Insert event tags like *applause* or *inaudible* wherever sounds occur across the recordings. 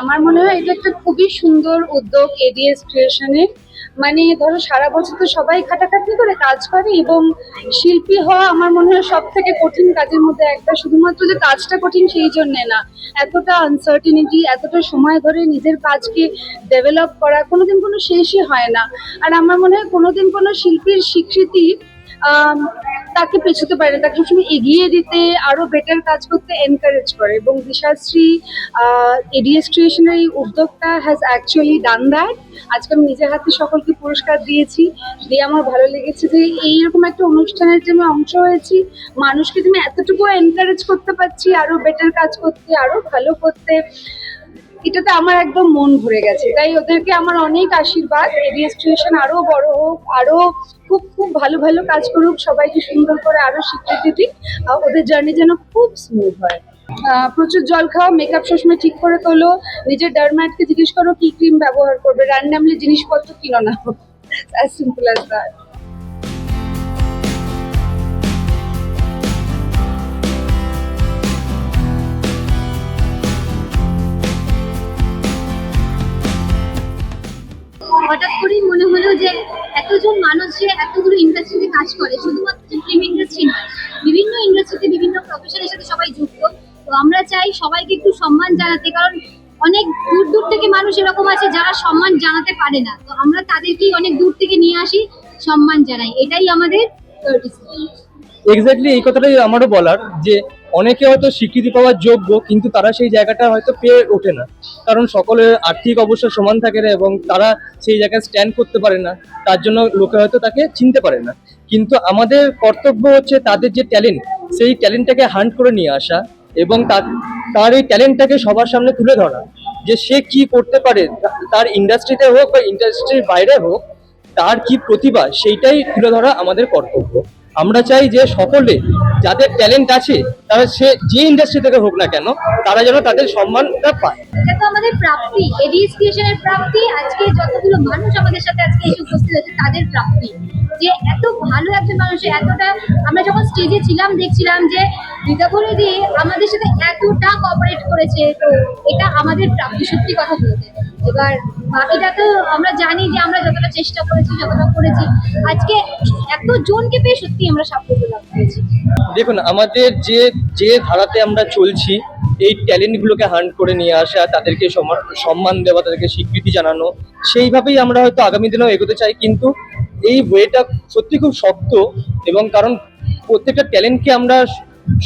আমার মনে হয় এটা একটা খুবই সুন্দর উদ্যোগ এডিএস ক্রিয়েশনের মানে ধরো সারা বছর তো সবাই খাটাখাটনি করে কাজ করে এবং শিল্পী হওয়া আমার মনে হয় সব থেকে কঠিন কাজের মধ্যে একটা। শুধুমাত্র যে কাজটা কঠিন সেই জন্যে না। এতটা আনসার্টিনিটি এতটা সময় ধরে নিজের কাজকে ডেভেলপ করা কোনোদিন কোনো শেষই হয় না। আর আমার মনে হয় কোনোদিন কোনো শিল্পীর স্বীকৃতি তাকে পেছোতে পারে না, তাকে সবসময় এগিয়ে দিতে আরও বেটার কাজ করতে এনকারেজ করে এবং দিশাশ্রী এডিএস এই উদ্যোগটা হ্যাজ অ্যাকচুয়ালি ডান দ্যাট আজকে আমি নিজের হাতে সকলকে পুরস্কার দিয়েছি। দিয়ে আমার ভালো লেগেছে যে এইরকম একটা অনুষ্ঠানের যে আমি অংশ হয়েছি। মানুষকে তুমি এতটুকু এনকারেজ করতে পারছি আরও বেটার কাজ করতে আরও ভালো করতে। এটাতে আমার একদম মন ভরে গেছে। তাই ওদেরকে আমার অনেক আশীর্বাদ। ক্রিয়েশন আরও বড় হোক, আরও খুব খুব ভালো ভালো কাজ করুক, সবাইকে সুন্দর করে আরও স্বীকৃতি দিক ওদের জার্নি যেন খুব স্মুথ হয়। প্রচুর জল খাও মেকআপ সবসময় ঠিক করে তোলো, নিজের ডারম্যাটকে জিজ্ঞেস করো কি ক্রিম ব্যবহার করবে র্যান্ডামলি জিনিসপত্র কিনো না। *laughs* অ্যাজ দ্যাট এতজন মানুষ যে এতগুলো ইন্ডাস্ট্রিতে কাজ করে, শুধুমাত্র যে ফিল্ম ইন্ডাস্ট্রি নয়, বিভিন্ন ইন্ডাস্ট্রিতে বিভিন্ন প্রফেশনের সাথে সবাই যুক্ত। তো আমরা চাই সবাইকে একটু সম্মান জানাতে, কারণ অনেক দূর দূর থেকে মানুষ এরকম আছে যারা সম্মান জানাতে পারে না। তো আমরা তাদেরকেই অনেক দূর থেকে নিয়ে আসি, সম্মান জানাই। এটাই আমাদের। এক্স্যাক্টলি এই কথাটাই আমারও বলার যে অনেকে হয়তো স্বীকৃতি পাওয়ার যোগ্য, কিন্তু তারা সেই জায়গাটা হয়তো পেয়ে ওঠে না। কারণ সকলের আর্থিক অবস্থা সমান থাকে না এবং তারা সেই জায়গায় স্ট্যান্ড করতে পারে না, তার জন্য লোকে হয়তো তাকে চিনতে পারে না। কিন্তু আমাদের কর্তব্য হচ্ছে তাদের যে ট্যালেন্ট সেই ট্যালেন্টটাকে হান্ট করে নিয়ে আসা এবং তার এই ট্যালেন্টটাকে সবার সামনে তুলে ধরা। যে সে কি করতে পারে, তার ইন্ডাস্ট্রিতে হোক বা ইন্ডাস্ট্রির বাইরে হোক, তার কি প্রতিভা, সেইটাই তুলে ধরা আমাদের কর্তব্য। আমরা চাই যে সকলে যাদের ট্যালেন্ট আছে, তারা সে যে ইন্ডাস্ট্রি থেকে হোক না কেন, তারা যেন তাদের সম্মানটা পায়। এটা তো আমাদের প্রাপ্তি এডিএস প্রাপ্তি, আজকে যতগুলো মানুষ আমাদের সাথে আজকে এসে উপস্থিত আছে তাদের প্রাপ্তি। যে এত ভালো একজন মানুষ এতটা আমরা যখন স্টেজে ছিলাম, দেখছিলাম যে রিদাভরি দিয়ে আমাদের সাথে এতটা কোঅপারেট করেছে তো এটা আমাদের প্রাপ্তি সত্যি কথা বলতে। এবার বাকিটা তো আমরা জানি যে আমরা যতটা চেষ্টা করেছি, যতটা করেছি। আজকে এত জনকে পেয়ে সত্যি আমরা সাফল্য লাভ করেছি। দেখুন, আমাদের যে যে ধারাতে আমরা চলছি, এই ট্যালেন্টগুলোকে হান্ট করে নিয়ে আসা, তাদেরকে সম্মান দেওয়া, তাদেরকে স্বীকৃতি জানানো, সেইভাবেই আমরা হয়তো আগামী দিনেও এগোতে চাই। কিন্তু এই ওয়েটা সত্যি খুব শক্ত এবং কারণ প্রত্যেকটা ট্যালেন্টকে আমরা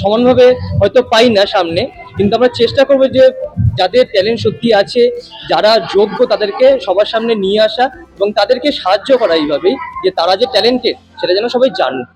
সমানভাবে হয়তো পাই না সামনে, কিন্তু আমরা চেষ্টা করব যে যাদের ট্যালেন্ট সত্যি আছে, যারা যোগ্য তাদেরকে সবার সামনে নিয়ে আসা এবং তাদেরকে সাহায্য করা এইভাবেই, যে তারা যে ট্যালেন্টেড সেটা যেন সবাই জানুক।